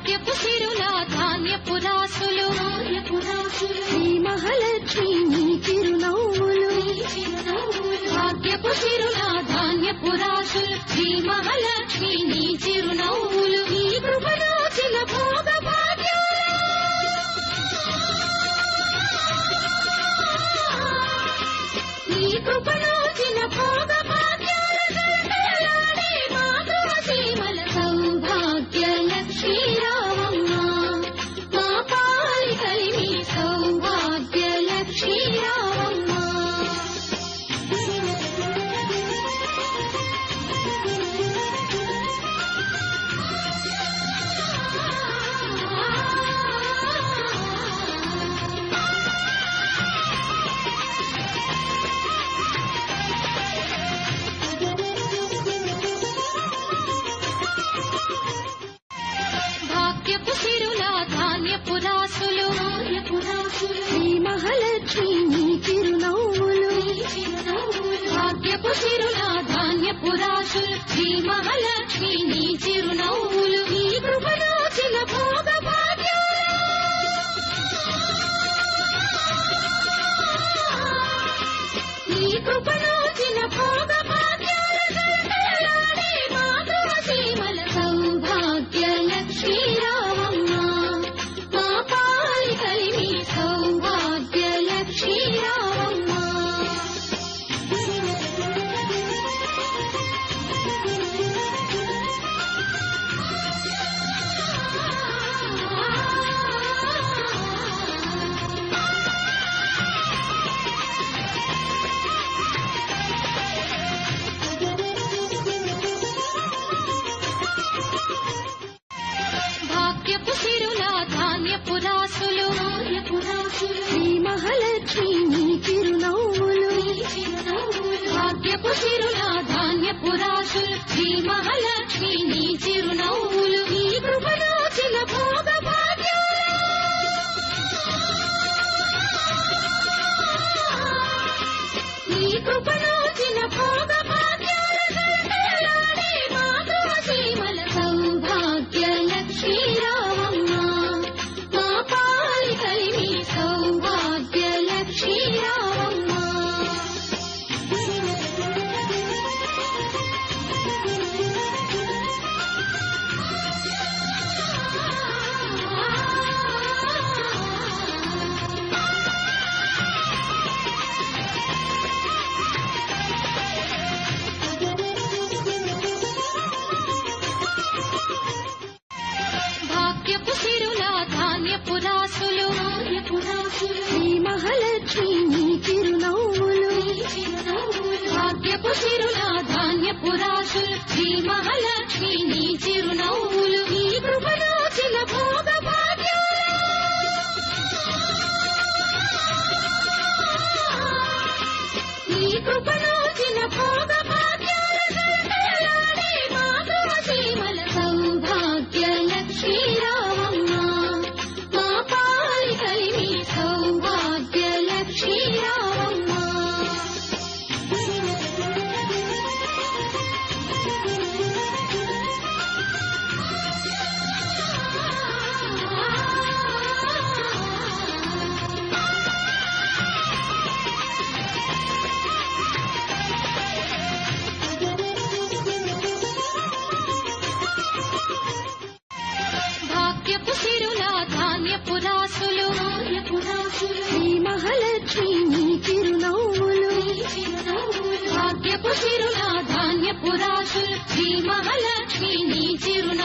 భాగ్యపు సిరుల ధాన్యపు రాసులు. శ్రీ మహాలక్ష్మి నీ చిరునవ్వులు. భాగ్యపు సిరుల ధాన్యపు రాసులు. శ్రీ మహాలక్ష్మి నీ చిరునవ్వులు. శ్రీ మహాలక్ష్మి నీ చిరునవ్వులు. భాగ్యపు సిరుల ధాన్యపు రాసులు. శ్రీ మహాలక్ష్మి నీ చిరునవ్వులు. ఈ కృపరాచిన భోగ ఈ కృపలోచిన భోగ శ్రీ మహాలక్ష్మి నీ చిరునవ్వులు భాగ్యపు సిరుల ధాన్యపు రాసులు శ్రీ మహాలక్ష్మి నీ చిరునవ్వులు శ్రీ మహాలక్ష్మి నీ చిరునవ్వులు. భాగ్యపు సిరుల ధాన్యపు రాసులు. శ్రీ మహాలక్ష్మి నీ చిరునవ్వులు. ఈ కృపలోచిన శ్రీ మహాలక్ష్మి నీ చిరునవ్వులు. భాగ్యపు చిరునా ధాన్యపు రాసులు. శ్రీ మహాలక్ష్మి నీ చిరునవ్వు